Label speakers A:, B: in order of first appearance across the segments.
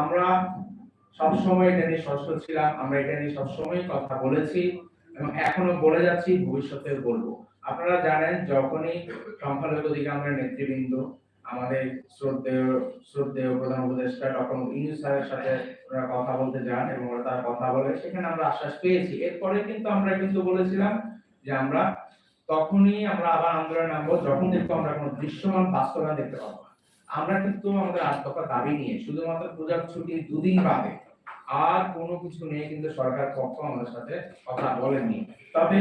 A: আমরা সবসময় এটা নিয়ে সচেতন ছিলাম, আমরা এটা নিয়ে সবসময় কথা বলেছি এবং এখনও বলে যাচ্ছি ভবিষ্যতে বলব আপনারা জানেন, যখনই সংখ্যালঘু আমরা নেতৃবৃন্দ, আমাদের শ্রদ্ধেয় শ্রদ্ধেয় প্রধান উপদেষ্টা ডক্টর ইউনুস স্যারের সাথে ওরা কথা বলতে যান এবং ওরা তারা কথা বলে, সেখানে আমরা আশ্বাস পেয়েছি এরপরে কিন্তু আমরা কিন্তু বলেছিলাম যে আমরা তখনই আমরা আবার আন্দোলনে নামবো, যখন দেখব আমরা কোনো দৃশ্যমান বাস্তবায়ন দেখতে পাবো। আমরা কিন্তু আমাদের দফা দাবি নিয়ে শুধুমাত্র পূজার ছুটি দুদিন বাদে আর কোনো কিছু নিয়ে কিন্তু সরকার পক্ষ আমাদের সাথে কথা বলেনি। তবে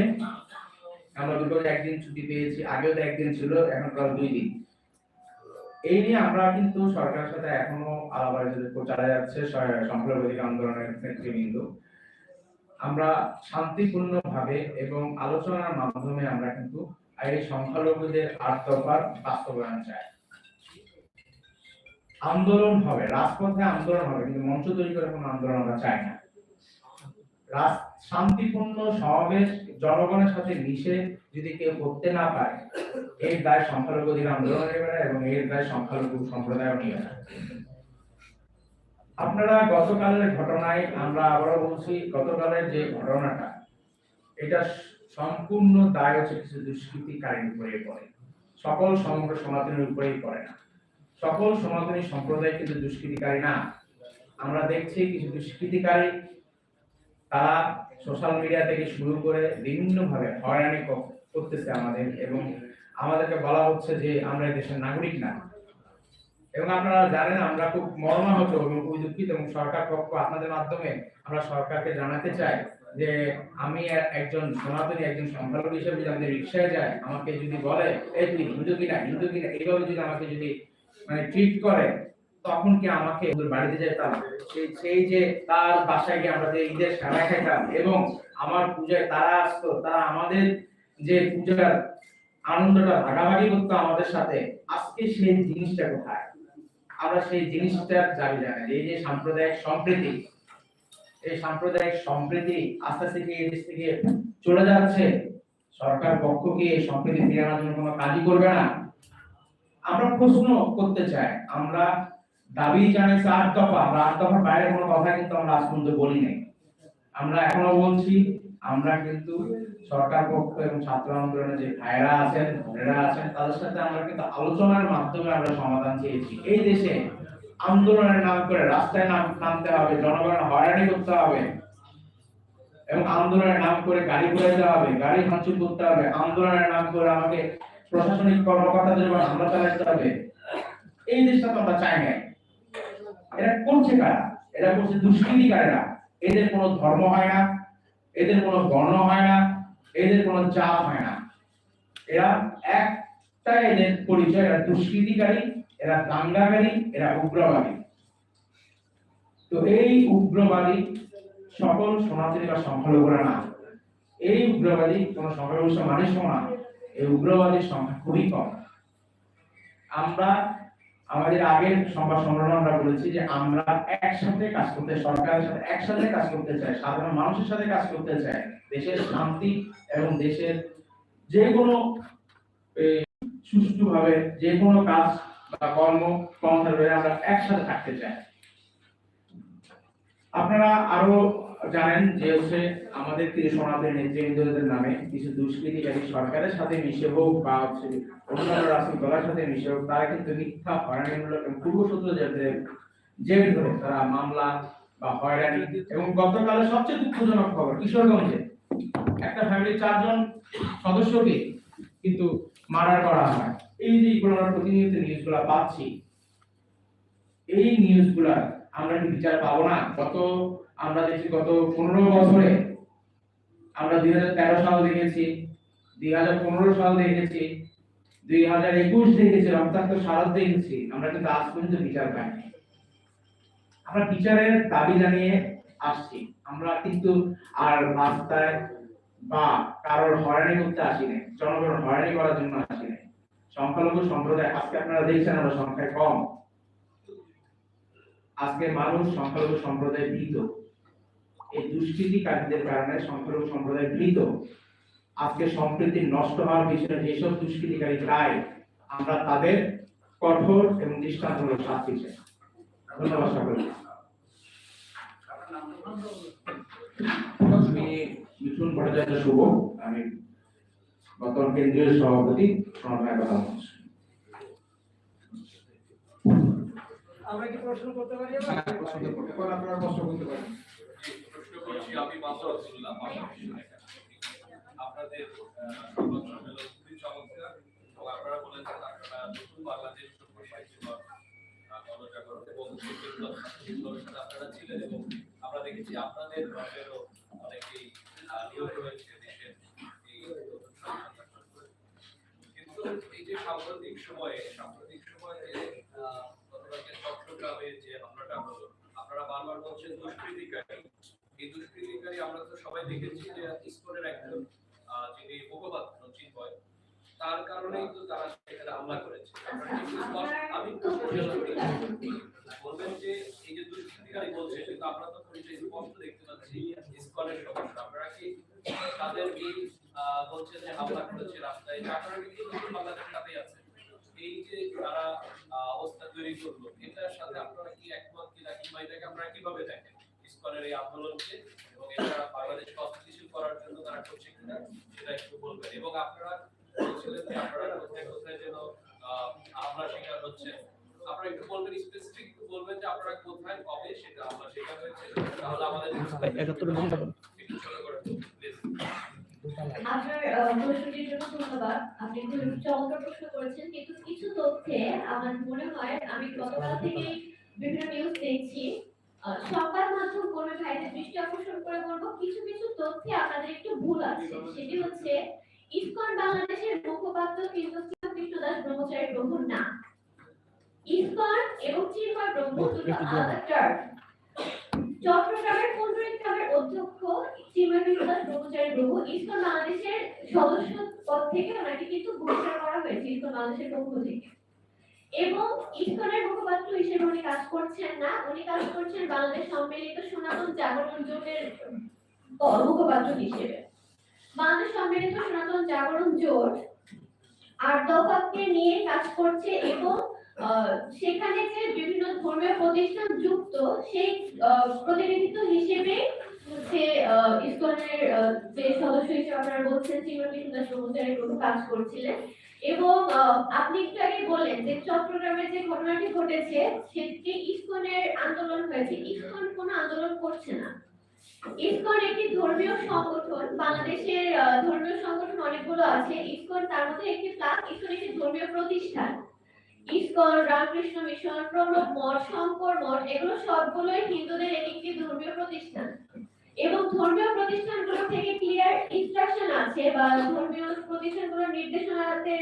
A: আমরা দুটো একদিন ছুটি পেয়েছি, আগেও তো একদিন ছিল, এখন প্রায় দুই দিন। এই নিয়ে আমরা কিন্তু সরকারের সাথে এখনও আলাপ আলোচনা চালা যাচ্ছে স- সংখ্যালঘু অধিকার আন্দোলনের নেতৃবৃন্দ আমরা শান্তিপূর্ণ ভাবে এবং আলোচনার মাধ্যমে আমরা কিন্তু এই সংখ্যালঘুদের দফার বাস্তবায়ন চাই। আন্দোলন হবে, রাজপথে আন্দোলন হবে, কিন্তু মঞ্চ তৈরি করে কোনো আন্দোলন আমরা চাই না। শান্তিপূর্ণ সমাবেশ, জনগণের সাথে মিশে যদি কেউ করতে না পারে, এর দায় সংখ্যালঘু অধিকার আন্দোলন নেবে না এবং এর দায় সংখ্যালঘু সম্প্রদায় নিয়ে আপনারা গতকালের ঘটনায় আমরা আবারও বলছি, গতকালের যে ঘটনাটা, এটা সম্পূর্ণ দায় হচ্ছে কিছু দুষ্কৃতিকারীর উপরে পড়ে। সকল সমগ্র সনাতনের উপরেই পড়ে না। সকল সনাতনী সম্প্রদায় কিন্তু দুষ্কৃতিকারী না। আমরা দেখছি কিছু দুষ্কৃতিকারী, তারা সোশ্যাল মিডিয়া থেকে শুরু করে বিভিন্ন ভাবে হয়রানি করতেছে আমাদের এবং আমাদেরকে বলা হচ্ছে যে আমরা দেশের নাগরিক না। এবং আপনারা জানেন, আমরা খুব মর্মাহত এবং খুবই দুঃখিত এবং সরকার পক্ষ আপনাদের মাধ্যমে আমরা সরকারকে জানাতে চাই যে আমি একজন সনাতনী, একজন সংখ্যালঘু হিসেবে যদি আমাদের রিক্সায় যায়, আমাকে যদি বলে, এই তুই হিন্দু কিনা হিন্দু কিনা? এইভাবে যদি আমাকে যদি মানে ট্রিট করে, তখন কি আমাকে বাড়িতে যেতাম সেই যে তার বাসায় গিয়ে আমরা যে ঈদের সেবা খেতাম এবং আমার পূজায় তারা আসতো, তারা আমাদের যে পূজার আনন্দটা ভাগাভাগি করতো আমাদের সাথে, আজকে সেই জিনিসটা কোথায়? আমরা সেই জিনিসটার দাবি জানাই। এই যে সাম্প্রদায়িক সম্প্রীতি, এই সাম্প্রদায়িক সম্প্রীতি আস্তে আস্তে কি দেশ থেকে চলে যাচ্ছে। সরকার পক্ষ কি এই সম্প্রীতি ফিরিয়ে আনার জন্য কোনো কাজই করবে না? আমরা প্রশ্ন করতে চাই। আমরা দাবি জানাইছি আট দফা। আট দফার বাইরে কোনো কথা কিন্তু আমরা আজ পর্যন্ত বলি নাই। আমরা এখনও বলছি, আমরা কিন্তু সরকার পক্ষ এবং ছাত্র আন্দোলনের যে ভাইরা আছেন, বোনেরা আছেন, তাদের সাথে আমরা কিন্তু আলোচনার মাধ্যমে আমরা সমাধান চেয়েছি। এই দেশে আন্দোলনের নাম করে রাস্তায় নাম, নামতে হবে জনগণ হয়রানি করতে হবে এবং আন্দোলনের নাম করে গাড়ি ঘুরাইতে হবে, গাড়ি ভাঙচুর করতে হবে। আন্দোলনের নাম করে আমাকে প্রশাসনিক কর্মকর্তাদের উপর হামলা চালাতে হবে। এই দেশটা তো আমরা চাই না এরা করছে কারা? এরা করছে দুষ্কৃতিকারেরা এদের কোনো ধর্ম হয় না, এদের কোনো বর্ণ হয় না, এদের কোনো জাত হয় না। এরা একটা এদের পরিচয়, এরা দুষ্কৃতিকারী, এরা দাঙ্গাকারী, এরা উগ্রবাদী। তো এই উগ্রবাদী সকল সনাতনী বা সংখ্যালঘুরা না। এই উগ্রবাদী কোন সংখ্যালঘু মানুষ না। এই উগ্রবাদীর সংখ্যা খুবই কম। আমরা, আমাদের আগের সংবাদ সম্মেলনে আমরা বলেছি যে আমরা একসাথে কাজ করতে, সরকারের সাথে, একসাথে কাজ করতে চাই, সাধারণ মানুষের সাথে কাজ করতে চাই, দেশের শান্তি এবং দেশের যে কোনো সুষ্ঠুভাবে যে কোনো কাজ বা কর্ম কর্মচারী আমরা একসাথে থাকতে চাই। আপনারা আরও জানেন যে হচ্ছে আমাদের কিছু সনাতনী নেতৃবৃন্দদের নামে কিছু দুষ্কৃতিকারী সরকারের সাথে মিশে হোক বা হচ্ছে অন্যান্য রাষ্ট্রীয় দলের সাথে মিশে হোক, তারা কিন্তু মিথ্যা হয়রানিমূলক এবং পূর্বসূত্র যাদের জেল ধরে, তারা মামলা বা হয়রানি এবং গতকালে সবচেয়ে দুঃখজনক খবর কিশোরগঞ্জে একটা ফ্যামিলির চারজন সদস্যকে কিন্তু মার্ডার করা হয়। এই যে এগুলো আমরা প্রতিনিয়ত নিউজগুলো পাচ্ছি, এই নিউজগুলা আমরা কি বিচার পাবো না? গত আমরা দেখছি গত পনেরো বছরে আমরা দুই হাজার তেরো সাল দেখেছি, দুই হাজার পনেরো সাল দেখেছি, দুই হাজার একুশ দেখেছি, রক্তাক্ত শারদ দেখেছি, আমরা কিন্তু আজ পর্যন্ত বিচার পাইনি। আমরা বিচারের দাবি জানিয়ে আসছি। আমরা কিন্তু আর রাস্তায় বা কারোর হয়রানি করতে আসি নাই, জনগণ হয়রানি করার জন্য আসি নাই। সংখ্যালঘু সম্প্রদায়, আজকে আপনারা দেখছেন আমরা সংখ্যায় কম। আজকে মানুষ সংখ্যালঘু সম্প্রদায় ভীত। এই দুষ্কৃতিকারীদের কারণে সংখ্যালঘু সম্প্রদায় ভীত। আজকে সম্প্রীতি নষ্ট হওয়ার পিছনে যেসব দুষ্কৃতিকারী দায় আমরা তাদের কঠোর এবং দৃষ্টান্তমূলক শাস্তি চাই। ধন্যবাদ সকলকে। আমি মিঠুন ভট্টাচার্য শুভ। আমি বর্তমান কেন্দ্রীয় সভাপতি কথা
B: আমরা কি প্রশ্ন করতে পারি এবার?
A: প্রশ্ন করতে পারেন, আপনারা প্রশ্ন করতে পারেন।
C: প্রশ্ন করছি, আমি মাসুদ আব্দুল্লাহ আপনাদের। কিন্তু এই যে সাম্প্রতিক সময়ে সাম্প্রতিক সময়ে যে হামলাটা আপনারা বারবার বলছেন দুষ্কৃতিকারী এই দুষ্কৃতিকারী আমরা তো সবাই দেখেছি যে ইসকনের একজন যিনি মুখপাত্র চিন্ময় তার কারণেই তো তারা সেখানে হামলা করেছে। আমি। বলবেন যে এই যে দুষ্কৃতিকারী বলছে, কিন্তু আমরা তো পরিচয় স্পষ্ট দেখতে পাচ্ছি ইসকনের সদস্য আপনারা কি তাদের এই বলছে যে হামলা করেছে রাস্তায়? আপনারা কি নতুন বাংলাদেশের সাথেই আছেন এই যে তারা অবস্থা তৈরি করল, এটার সাথে আপনারা কি একমত কিনা, কিংবা এটাকে আপনারা কীভাবে দেখেন? ইসকনের এই আন্দোলনকে এবং এটা বাংলাদেশকে অস্থিতিশীল করার জন্য তারা করছে কিনা সেটা একটু বলবেন। এবং আপনারা বলছিলেন যে আপনারা কোথায় কোথায় যেন হামলা শিকার হচ্ছে আপনারা একটু বলবেন স্পেসিফিক একটু বলবেন যে আপনারা কোথায় কবে সেটা হামলা শিকার হয়েছে। তাহলে আমাদের
D: আপনার প্রশ্নটির জন্য ধন্যবাদ। আপনি খুব চমৎকার প্রশ্ন করেছেন কিন্তু কিছু তথ্যে আমার মনে হয় আমি গতকাল থেকে বিভিন্ন নিউজ দেখছি সংবাদ মাধ্যম কর্মী ভাইদের দৃষ্টি আকর্ষণ করে বলব কিছু কিছু তথ্যে আপনাদের একটু ভুল আছে। সেটি হচ্ছে ইসকন বাংলাদেশের মুখপাত্র কিন্তু কৃষ্ণদাস ব্রহ্মচারী প্রভু না। ইসকন এবং চিন্ময় ব্রহ্ম দুটো আলাদা টার্ম চট্টগ্রামের পুনরুদ্ধারের অধ্যক্ষ চিন্ময় কৃষ্ণদাস ব্রহ্মচারী প্রভু ইসকন বাংলাদেশের সদস্য পদ থেকে ওনাকে কিন্তু ঘোষণা করা হয়েছে ইসকন বাংলাদেশের পক্ষ থেকে। এবং ইসকনের মুখপাত্র হিসেবে উনি কাজ করছেন না, উনি কাজ করছেন বাংলাদেশ সম্মিলিত সনাতন জাগরণ জোটের মুখপাত্র হিসেবে। বাংলাদেশ সম্মিলিত সনাতন জাগরণ জোট আট দফাকে নিয়ে কাজ করছে এবং সেখানে যে বিভিন্ন ধর্মীয় প্রতিষ্ঠান যুক্ত, সেই প্রতিনিধিত্ব হিসেবে হচ্ছে ইসকনের যে সদস্য হিসেবে আপনারা বলছেন শ্রীমতী সুদাস কাজ করছিলেন। এবং আপনি একটু আগে বললেন যে চট্টগ্রামের যে ঘটনাটি ঘটেছে, সেটি ইসকনের আন্দোলন হয়েছে। ইসকন কোনো আন্দোলন করছে না। ইসকন একটি ধর্মীয় সংগঠন, বাংলাদেশের ধর্মীয় সংগঠন অনেকগুলো আছে। ইসকন তার মধ্যে একটি প্লাস ইসকন একটি ধর্মীয় প্রতিষ্ঠান। ইসকন, রামকৃষ্ণ মিশন প্রণব মঠ, শঙ্কর মঠ, এগুলো সবগুলোই হিন্দুদের এক একটি ধর্মীয় প্রতিষ্ঠান। এবং ধর্মীয় প্রতিষ্ঠানগুলো থেকে ক্লিয়ার ইনস্ট্রাকশন আছে বা ধর্মীয় প্রতিষ্ঠানগুলোর নির্দেশনাতে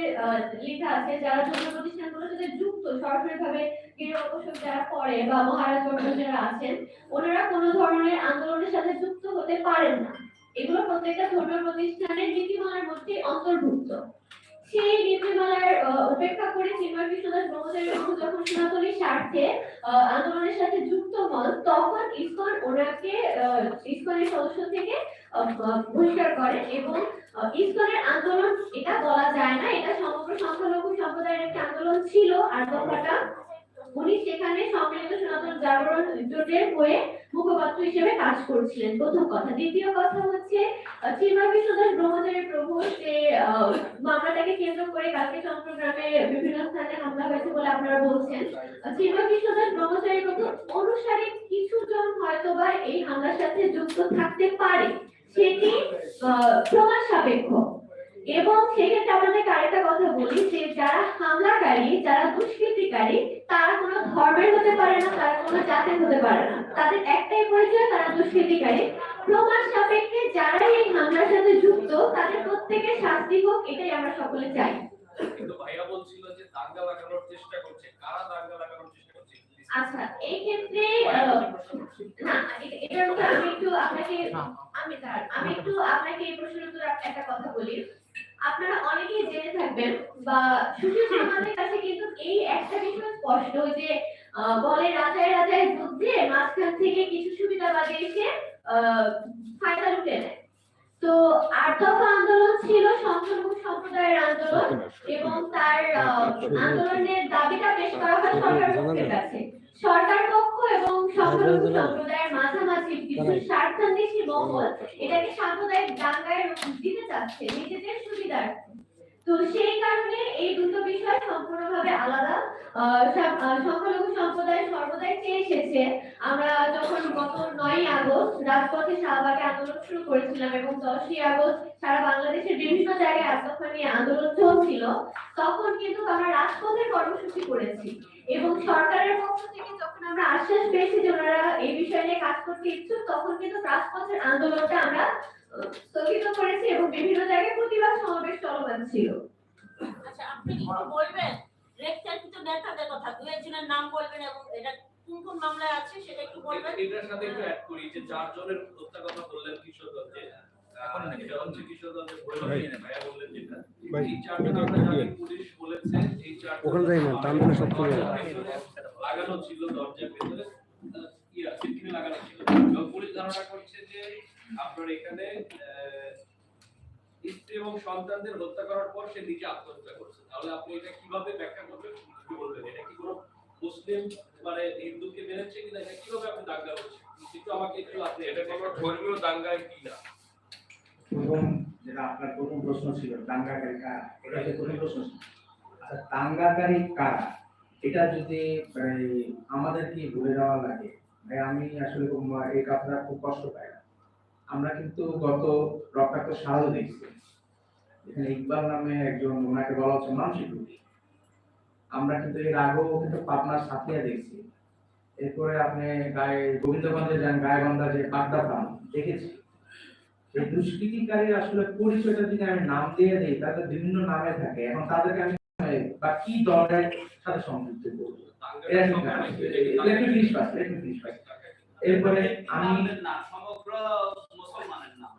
D: লেখা আছে যারা ধর্মীয় প্রতিষ্ঠানগুলোর সাথে যুক্ত সরাসরিভাবে গৃহপোষক যারা করে বা মহারাজ যারা আছেন, ওনারা কোনো ধরনের আন্দোলনের সাথে যুক্ত হতে পারেন না। এগুলো প্রত্যেকটা ধর্মীয় প্রতিষ্ঠানের নীতিমালার মধ্যে অন্তর্ভুক্ত। সেই নীতিমালার উপেক্ষা করে চিন্ময় কৃষ্ণদাস ব্রহ্মচারী প্রভু যখন সনাতনী স্বার্থে আন্দোলনের সাথে যুক্ত হন, তখন ইসকন ওনাকে ইসকনের সদস্য থেকে বহিষ্কার করেন এবং ইস্কনের আন্দোলন, এটা বলা যায় না, এটা সমগ্র সংখ্যালঘু সম্প্রদায়ের একটা আন্দোলন ছিল, আর কথাটা উনি সেখানে সম্মিলিত সনাতন জাগরণ জোটের হয়ে মুখপাত্র হিসেবে কাজ করছিলেন। প্রথম কথা। দ্বিতীয় কথা হচ্ছে চিন্ময় কৃষ্ণদাস ব্রহ্মচারী প্রভু যে মামলাটাকে কেন্দ্র করে কালকে চট্টগ্রামে বিভিন্ন স্থানে হামলা হয়েছে বলে আপনারা বলছেন। চিন্ময় কৃষ্ণদাস ব্রহ্মচারী প্রভু অনুসারী কিছু জন হয়তো বা এই হামলার সাথে যুক্ত থাকতে পারে। সেটি প্রমাণ সাপেক্ষ। এবং সেক্ষেত্রে আপনাদেরকে আরেকটা কথা বলি যে যারা হামলাকারী যারা দুষ্কৃতিকারী তারা কোনো ধর্মের হতে পারে না তারা কোনো জাতের হতে পারে না। তাদের একটাই পরিচয় তারা দুষ্কৃতিকারী। প্রমাণ সাপেক্ষে যারা এই হামলার সাথে যুক্ত তাদের প্রত্যেকের শাস্তি হোক এটাই আমরা সকলে চাই।
C: ভাইয়া বলছিল যে দাঙ্গা লাগানোর চেষ্টা করছে। কারা দাঙ্গা লাগানোর চেষ্টা করছে?
D: আচ্ছা এই ক্ষেত্রে। না এটার আমি একটু আপনাকে আমি আমি একটু আপনাকে এই প্রশ্নের উত্তর একটা কথা বলি। আপনারা অনেকেই জেনে থাকবেন বা সুশীল আমাদের কাছে কিন্তু এই একটা বিষয় স্পষ্ট যে বলে রাজায় রাজায় যুদ্ধে মাঝখান থেকে কিছু সুবিধাবাদী এসে ফায়দা লুটে নেয়। তো আট দফা আন্দোলন ছিল সংখ্যালঘু সম্প্রদায়ের আন্দোলন এবং তার আন্দোলনের দাবিটা পেশ করা হয় সরকার পক্ষের কাছে। সরকার পক্ষ এবং সংখ্যালঘু সম্প্রদায়ের মাঝামাঝি কিছু স্বার্থান্বেষী মহল এটাকে সাম্প্রদায়িক দাঙ্গায় দিতে চাচ্ছে নিজেদের সুবিধার্থে। তো সেই কারণে এই দুটো বিষয় সম্পূর্ণভাবে আলাদা। সংখ্যালঘু সম্প্রদায় সর্বদাই চেয়ে এসেছে। আমরা যখন গত নয়ই আগস্ট রাজপথে শাহবাগে আন্দোলন শুরু করেছিলাম এবং দশই আগস্ট সারা বাংলাদেশের বিভিন্ন জায়গায় আত্মহত্যা নিয়ে আন্দোলন চলছিল, তখন কিন্তু আমরা রাজপথের কর্মসূচি করেছি। এবং সরকারের পক্ষ থেকে যখন আমরা আশ্বাস পেয়েছি যে ওনারা এই বিষয় নিয়ে কাজ করতে ইচ্ছুক, তখন কিন্তু রাজপথের আন্দোলনটা আমরা স্থগিত করেছি এবং বিভিন্ন জায়গায় প্রতিবাদ সমাবেশ চলমান ছিল।
E: আচ্ছা আপনি কি বলবেন? কিছু নেতাদের কথা। দু একজনের নাম বলবেন এবং এটা কোন কোন মামলায় আছে সেটা একটু বলবেন?
C: এটার সাথে একটু অ্যাড করি যে চারজনের হত্যা কথা বললেন কিশোরগঞ্জে এখন এটা হচ্ছে কিশোরগঞ্জে বললেন ভাইয়া বললেন যেটা
F: ভাই,
C: এই চারজন আমরা জানি পুলিশ বলেছে এই চারজন
F: ওখানে যাই না, টান সব চলে
C: লাগানো ছিল দরজার ভেতরে। আহ, লাগানো ছিল। পুলিশ ধারণা করছে আপনার এখানে আহ, স্ত্রী এবং সন্তানদের হত্যা করার পর সে নিজে আত্মহত্যা করছে। তাহলে আপনি এটা কীভাবে ব্যাখ্যা করবেন? কি বলবেন? এটা কি কোনো মুসলিম মানে হিন্দুকে মেরেছে কিনা? এটা কীভাবে আপনি দাঙ্গা করছেন? কিন্তু আমাকে একটু আপনি এটা কোনো ধর্মীয় দাঙ্গায় কিনা
A: প্রথম যেটা আপনার প্রথম প্রশ্ন ছিল দাঙ্গাকারী কারা? এটা হচ্ছে প্রথম প্রশ্ন ছিল। আচ্ছা দাঙ্গাকারী কারা? এটা যদি এই, আমাদের কি বলে দেওয়া লাগে? আমি আসলে খুব এই কথাটা খুব কষ্ট পাই। আমরা কিন্তু গত রক্তাক্ত সারও দেখছি। এখানে ইকবাল নামে একজন ওনাকে বলা হচ্ছে মানসিক রোগী। আমরা কিন্তু এর আগেও কিন্তু পাবনার সাথিয়া দেখছি। এরপরে আপনি গায়ে গোবিন্দগঞ্জে যান গায়েগন্ধা যে বাগদা ফার্ম দেখেছি। এই দুষ্কৃতিকারী আসলে পরিচয়টা যদি আমি নাম দিয়ে দিই তাহলে বিভিন্ন নামে থাকে। এখন তাদেরকে আমি বা কি দলের সাথে সংযুক্ত করব। এরপরে আমি
C: সমগ্র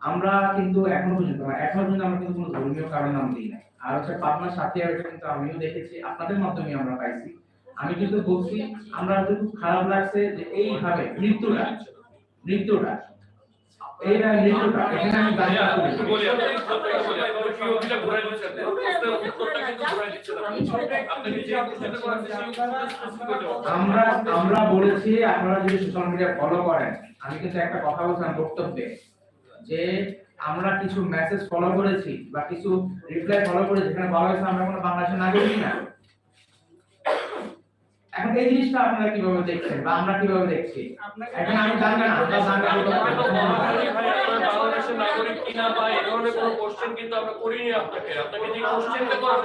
A: আমরা কিন্তু এখনও পর্যন্ত এখনও পর্যন্ত আমরা কিন্তু কোনো ধর্মীয় কারণ নাম দিই না আর হচ্ছে পাবনার সাথে এটা কিন্তু আমিও দেখেছি আপনাদের মাধ্যমে আমরা পাইছি। আমি কিন্তু বলছি আমরা খুব খারাপ লাগছে যে এইভাবে মৃত্যুটা মৃত্যুটা এইটা মৃত্যুটা এখানে আমি। আমরা আমরা বলেছি আপনারা যদি সোশ্যাল মিডিয়া ফলো করেন আমি কিন্তু একটা কথা বলছিলাম বক্তব্যে যে আমরা কিছু মেসেজ ফলো করেছি বা কিছু রিপ্লাই ফলো করেছি এখানে বলা হয়েছে আমরা কোনো বাংলাদেশের নাগরিক না। এখন এই জিনিসটা আপনারা কীভাবে দেখছেন বা আমরা কীভাবে দেখছি? এখন আমি জানি না আমরা জানি
C: বাংলাদেশের নাগরিক কিনা বা এই ধরনের কোনো কোশ্চেন কিন্তু আমরা করিনি আপনাকে। আপনাকে যে কোশ্চেনটা করা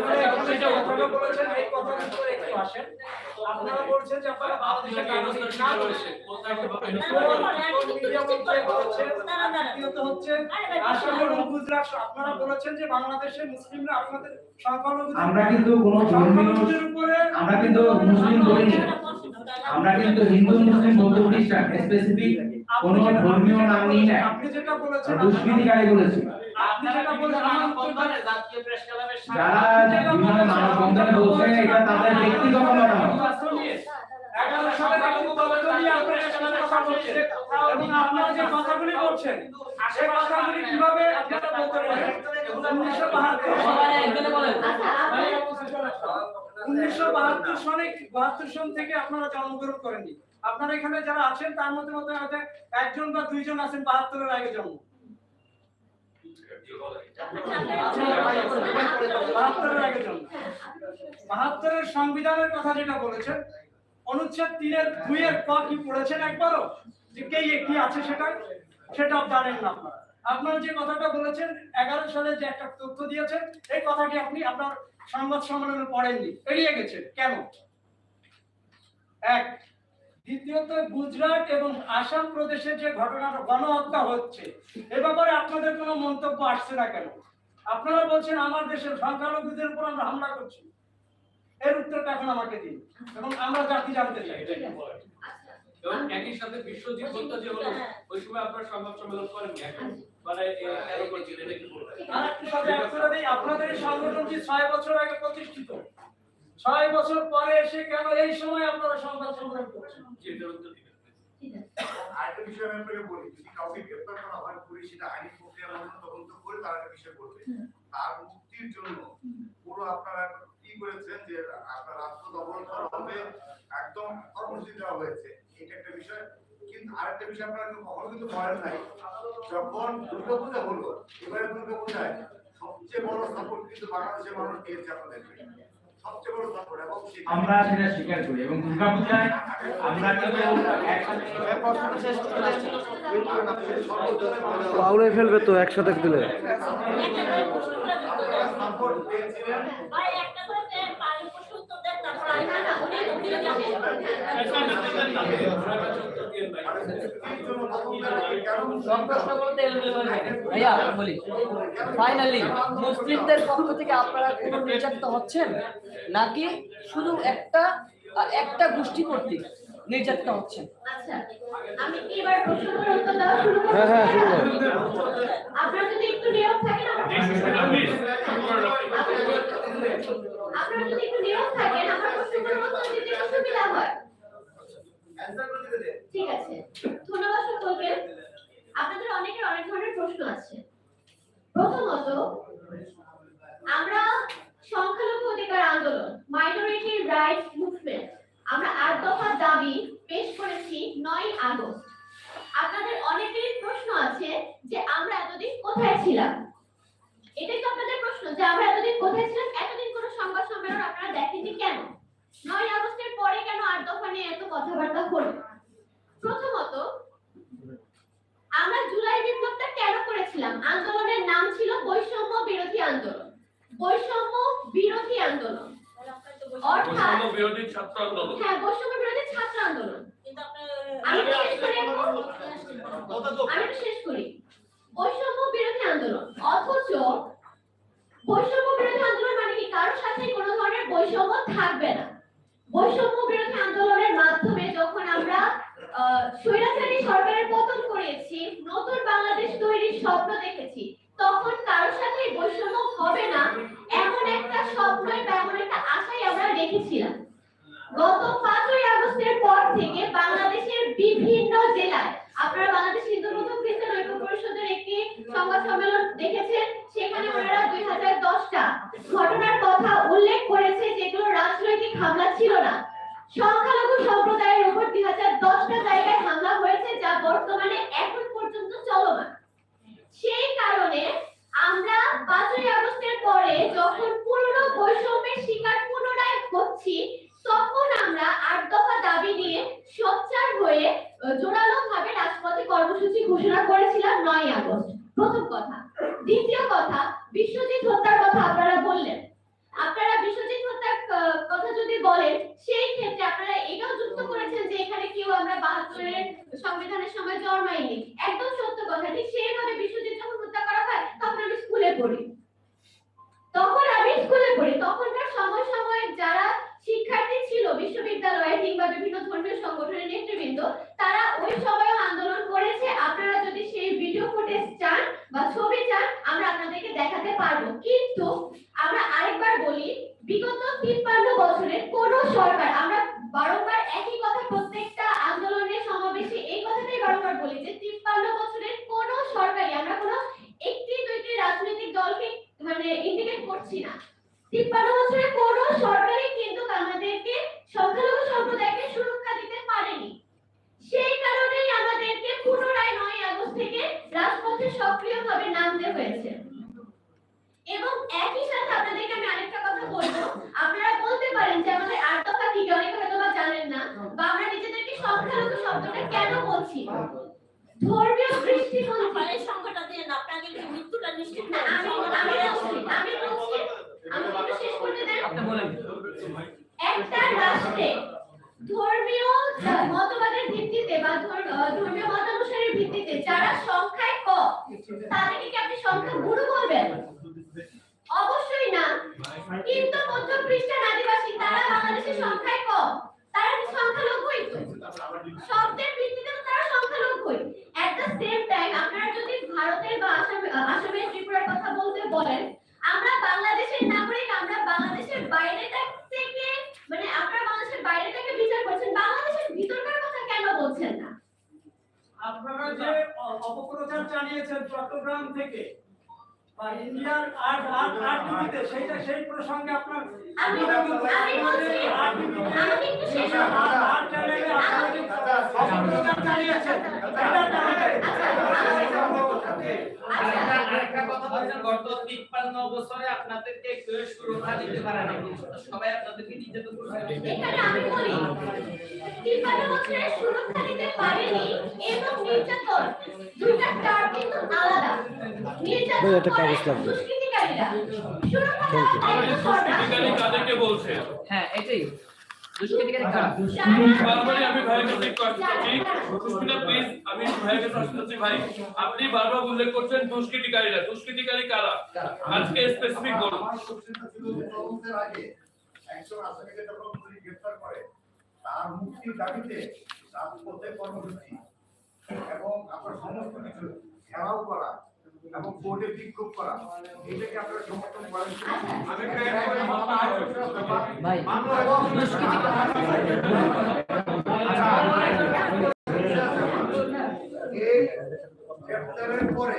C: সেটা
B: কথাটা বলেছেন এই কথার উপরে একটু আসেন। আপনারা বলছেন যে আপনারা বাংলাদেশের নাগরিক না। বলে
C: কোথায় কীভাবে
B: দ্বিতীয়ত হচ্ছে আসাম এবং গুজরাট আপনারা বলেছেন যে বাংলাদেশের মুসলিমরা আপনাদের সংখ্যালঘুদের
A: আমরা কিন্তু কোনো আমরা কিন্তু মুসলিম বলিনি। আমরা কিন্তু হিন্দু মুসলিম বৌদ্ধ খ্রিস্টান স্পেসিফিক কোন ধর্মীয় নাম নিই না
B: আপনি যেটা বলেছেন
A: দুষ্কৃতিকারী বলেছি।
B: আপনি যেটা বলেছেন আমার উত্তরটা
A: যারা বিভিন্ন মানববন্ধনে বলছে এটা তাদের ব্যক্তিগত মতামত।
B: আপনারা যে কথাগুলি বলছেন সেই কথাগুলি কীভাবে আপনারা বলতে পারেন? উনিশশো বাহাত্তর
D: আচ্ছা
B: উনিশশো বাহাত্তর সনে বাহাত্তর সন থেকে আপনারা জন্মগ্রহণ করেননি। আপনারা এখানে যারা আছেন, তার মধ্যে মধ্যে হয়তো একজন বা দুইজন আছেন, বাহাত্তরের আগে জন্ম। বাহাত্তরের সংবিধানের কথা যেটা বলেছেন, অনুচ্ছেদ তিনের দুইয়ের ক কি পড়েছেন একবারও? যে কে কি আছে সেটা সেটাও জানেন না আপনারা। আপনারা যে কথাটা বলেছেন, এগারো সালে যে একটা তথ্য দিয়েছেন, এই কথাটি আপনি আপনার সংবাদ সম্মেলনে পড়েননি এড়িয়ে গেছেন কেন? এক, দ্বিতীয়ত গুজরাট এবং আসাম প্রদেশে যে ঘটনাটা গণহত্যা হচ্ছে, এ ব্যাপারে আপনাদের কোনো মন্তব্য আসছে না কেন? আপনারা বলছেন আমার দেশের সংখ্যালঘুদের উপর আমরা হামলা করছি। এর উত্তরটা এখন আমাকে দিন। এবং আমরা জাতি জানতে চাই।
C: বলেন। এবং একই সাথে বিশ্বজিৎ হত্যা যে হলো ওই সময় আপনার সংবাদ সম্মেলন করেন মানে এ, করছেন এটা একটু বলবেন?
B: আর একটু সাথে আপনারা দিই, আপনাদের সংগঠনটি ছয় বছর আগে প্রতিষ্ঠিত। ছয় বছর পরে এসে কেন এই সময় আপনারা সংবাদ সম্মেলন করছেন?
C: যে এটার উত্তর দিবেন
D: ঠিক আছে।
G: আরেকটা বিষয় আমি আপনাকে বলি যদি কাউকে গ্রেপ্তার করা হয় পুলিশ সেটা আইনি প্রক্রিয়া মাধ্যমে তদন্ত করে তার একটা বিষয়
D: হুম।
G: তার মুক্তির জন্য পুরো আপনারা কি করেছেন যে আপনার রাষ্ট্র দমন করা হবে একদম কর্মসূচি দেওয়া হয়েছে। এটা একটা বিষয়। কিন্তু আরেকটা বিষয় আপনারা কিন্তু কখনো কিন্তু করেন নাই। যখন দুর্গাপূজা হলো এবারে দুর্গাপূজায় সবচেয়ে বড় সাপোর্ট কিন্তু বাংলাদেশের মানুষ পেয়েছে আপনাদেরকে সবচেয়ে বড় সাপোর্ট এবং
A: আমরা সেটা স্বীকার করি এবং দুর্গাপূজায় আমরা কিন্তু একসাথে
F: ফেলবে তো একসাথে দিলে।
G: সাপোর্ট পেয়েছিলেন।
H: ফাইনালি মুসলিমদের পক্ষ থেকে আপনারা কোনো নির্যাতিত হচ্ছেন নাকি শুধু একটা একটা গোষ্ঠী কর্তৃক নির্যাতিত হচ্ছেন
D: আচ্ছা
F: হ্যাঁ, হ্যাঁ।
D: আপনারা যদি একটু নীরব থাকেন আপনারা যদি একটু নীরব থাকেন আমার প্রশ্নগুলোর উত্তর দিতে হয় ঠিক আছে। ধন্যবাদ সকলকে আপনাদের অনেকের অনেক ধরনের প্রশ্ন আছে। প্রথমত আমরা সংখ্যালঘু অধিকার আন্দোলন মাইনরিটি রাইটস মুভমেন্ট আমরা আট দফা দাবি পেশ করেছি নয় আগস্ট। আপনাদের অনেকেরই প্রশ্ন আছে যে আমরা এতদিন কোথায় ছিলাম? এটাই তো আপনাদের প্রশ্ন যে আমরা এতদিন কোথায় ছিলাম? এতদিন কোনো সংবাদ সম্মেলন আপনারা দেখেননি কেন? নয় আগস্টের পরে কেন আট দফা নিয়ে এত কথাবার্তা হলো? প্রথমত আমরা জুলাই বিপ্লবটা কেন করেছিলাম? আন্দোলনের নাম ছিল বৈষম্য বিরোধী আন্দোলন। বৈষম্য বিরোধী আন্দোলন। অর্থাৎ
C: বিরোধী ছাত্র আন্দোলন।
D: হ্যাঁ বৈষম্য বিরোধী ছাত্র আন্দোলন। আমি শেষ করি আমি শেষ করি। বৈষম্য বিরোধী আন্দোলন। অথচ বৈষম্য বিরোধী আন্দোলন মানে কি? কারোর সাথে কোনো ধরনের বৈষম্য থাকবে না। বৈষম্য বিরোধী আন্দোলনের মাধ্যমে যখন আমরা স্বৈরাচারী সরকারের পতন করেছি, নতুন বাংলাদেশ তৈরির স্বপ্ন দেখেছি, তখন কারোর সাথে বৈষম্য হবে না এমন একটা স্বপ্নই বা এমন একটা আশাই আমরা রেখেছিলাম। গত পাঁচই আগস্টের পর থেকে বাংলাদেশের বিভিন্ন জেলায়, আপনারা বাংলাদেশ হিন্দু মতো খ্রিস্টান ঐক্য পরিষদের একটি সংবাদ সম্মেলন দেখেছেন, সেখানে ওনারা দুই হাজার দশটা ঘটনার কথা উল্লেখ করেছে যেগুলো রাজনৈতিক হামলা ছিল না। সংখ্যালঘু সম্প্রদায়ের উপর দুই হাজার দশটা জায়গায় হামলা হয়েছে, যা বর্তমানে এখন পর্যন্ত চলমান। সেই কারণে আমরা পাঁচই আগস্টের পরে যখন পুরনো বৈষম্যের শিকার পুনরায় হচ্ছি, তখন আমরা আট দফা দাবি নিয়ে সোচ্চার হয়ে জোরালো ভাবে রাজপথে কর্মসূচি ঘোষণা করেছিলাম নয় আগস্ট। প্রথম কথা। দ্বিতীয় কথা, বিশ্বজিৎ হত্যার কথা আপনারা বললেন। আপনারা বিশ্বজিৎ কথা যদি বলেন, সেই ক্ষেত্রে আপনারা এটাও যুক্ত করেছেন যে এখানে কেউ আমরা বাহাত্তরের সংবিধানের সময় জন্মাইনি। একদম সত্য কথা সেইভাবে বিশ্বজিৎ যখন হত্যা করা হয়, তখন আমি স্কুলে পড়ি। তখন আমি স্কুলে পড়ি। তখনকার সময় সময় যারা শিক্ষার্থী ছিল, বিশ্ববিদ্যালয়ে কিংবা বিভিন্ন ধর্মীয় সংগঠনের নেতৃবৃন্দ, তারা ওই সময় আন্দোলন করেছে আপনারা যদি সেই ভিডিও ফুটেজ চান বা ছবি চান আমরা আপনাদেরকে দেখাতে পারব কিন্তু আমরা আরেকবার বলি বিগত তিপ্পান্ন বছরের কোন সরকার আমরা বারংবার একই কথা প্রত্যেকটা আন্দোলনের সমাবেশে এই কথাটাই বারংবার বলি যে তিপ্পান্ন বছরের কোন সরকারই আমরা কোনো একটি দুইটি রাজনৈতিক দলকে মানে ইন্ডিকেট করছি না তিপ্পান্ন বছরে কোন সরকারই কিন্তু আমাদেরকে সংখ্যালঘু সম্প্রদায়কে সুরক্ষা দিতে পারেনি সেই কারণেই আমাদেরকে পুনরায় নয় আগস্ট থেকে রাজপথে সক্রিয়ভাবে নামতে হয়েছে। এবং একই সাথে আপনাদেরকে আমি আরেকটা কথা বলব। আপনারা বলতে পারেন যে আমাদের আট দফা কি অনেকে হয়তো বা জানেন না বা আমরা নিজেদেরকে সংখ্যালঘু শব্দটা কেন বলছি? ধর্মীয় দৃষ্টিকোণ
E: এই সংখ্যাটা দিয়ে না আপনাকে মৃত্যুটা নিশ্চিত
D: না, আমি আমি বলছি আমি বলছি আমি একটু শেষ করতে দেন।
H: আপনি বলেন।
D: একটা রাষ্ট্রে ধর্মীয় যারা সংখ্যায় কম তাদেরকে কি আপনি সংখ্যা গুরু বলবেন? অবশ্যই না। কিন্তু মধ্য আদিবাসী, তারা সংখ্যায় কম তারা শব্দের ভিত্তিতে তো তারা সংখ্যালঘুই এট দ্য সেম টাইম আপনারা যদি ভারতের বা আসাম আহ, আসামের ত্রিপুরার কথা বলতে বলেন আমরা বাংলাদেশের নাগরিক আমরা বাংলাদেশের বাইরেটা থেকে মানে আপনারা বাংলাদেশের বাইরেটাকে বিচার করছেন বাংলাদেশের ভিতরকার কথা কেন বলছেন না
B: আপনারা যে অ- অপপ্রচার চালিয়েছেন চট্টগ্রাম থেকে বা ইন্ডিয়ার আর্ট আর্ট আর্ট টিভিতে সেইটা সেই প্রসঙ্গে আপনার
D: আমি আমি বলছি আমি একটু শেষ করব।
B: আর্ট আর্ট চ্যানেলে আপনারা যে অপপ্রচার চালিয়েছেন এটা জানাতে
I: আরেকটা আরেকটা কথা বলছেন গত তিপ্পান্ন বছরে আপনাদেরকে কেউ সুরক্ষা দিতে পারে না সবাই আপনাদেরকে নির্যাতন করছে
D: সুরক্ষা দিতে পারেনি এবং নির্যাতন দুইটা টার্ম কিন্তু আলাদা নির্যাতন
H: হ্যাঁ এটাই।
C: আপনি বারবার উল্লেখ করছেন দুষ্কৃতিকারীরা দুষ্কৃতিকারী কারা আজকে স্পেসিফিক বলুন
G: একজন আসামিকে যখন পুলিশ গ্রেফতার করে তার মুক্তির দাবিতে রাজপথে কর্মসূচি এবং আপনার সমস্ত কিছু ঘেরাও করা এবং কোর্টে বিক্ষোভ করা। এটাকে আপনারা সমর্থন করেন গ্রেফতারের পরে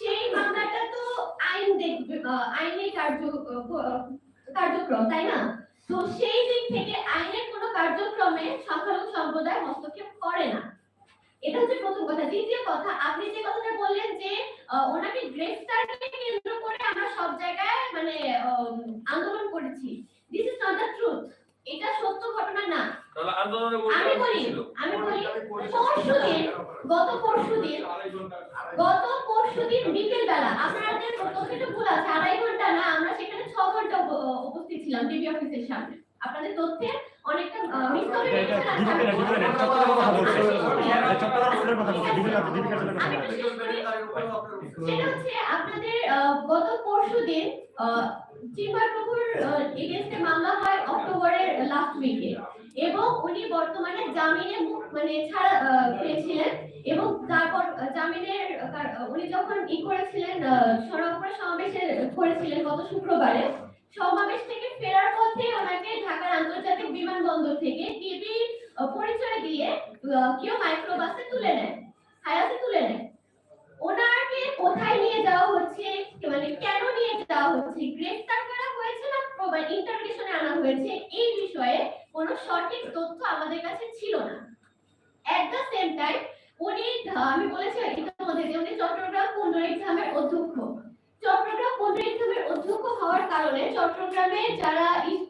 D: সেই মামলাটা তো আইন দেখবে আহ, কার্য কার্যক্রম তাই না? তো সেই দিক থেকে আইনের কোনো কার্যক্রমে সংখ্যালঘু সম্প্রদায় হস্তক্ষেপ করে না। এটা হচ্ছে প্রথম কথা। দ্বিতীয় কথা আপনি যে কথাটা বললেন যে ওনাকে গ্রেফতারকে কেন্দ্র করে আমরা সব জায়গায় মানে আন্দোলন করেছি this is not the truth এটা সত্য ঘটনা না।
C: তাহলে
D: আমি বলি আমি বলি পরশুদিন গত পরশুদিন গত পরশুদিন বিকেল বেলা আপনাদের তথ্যটা ভুল আছে আড়াই ঘণ্টা না আমরা সেখানে ছ ঘণ্টা উপ- উপস্থিত ছিলাম ডিবি অফিসের সামনে। আপনাদের তথ্যে অনেকটা মিস করে। সেটা হচ্ছে আপনাদের গত পরশুদিন আহ, চিন্ময় প্রভুর এগেনস্টে মামলা হয় অক্টোবরের লাস্ট উইকে এবং উনি বর্তমানে জামিনে মানে ছাড়া আহ, পেয়েছিলেন এবং তারপর জামিনের উনি যখন ই করেছিলেন সরবরাহ সমাবেশে করেছিলেন গত শুক্রবারে সমাবেশ থেকে ফেরার পথে ওনাকে ঢাকার আন্তর্জাতিক বিমানবন্দর থেকে টিভি পরিচয় দিয়ে কেউ মাইক্রোবাসে তুলে নেয়, হায়াতে তুলে নেয়। ওনাকে কোথায় নিয়ে যাওয়া হচ্ছে মানে কেন নিয়ে যাওয়া হচ্ছে, গ্রেফতার করা হয়েছে না ইন্টারভিউশনে আনা হয়েছে, এই বিষয়ে কোনো সঠিক তথ্য আমাদের কাছে ছিল না। এট দ্য সেম টাইম উনি আমি বলেছি ইতিমধ্যে যে উনি চট্টগ্রাম পুনর এক্সামের অধ্যক্ষ। চট্টগ্রাম পুনর এক্সামের অধ্যক্ষ হওয়ার কারণে চট্টগ্রামে যারা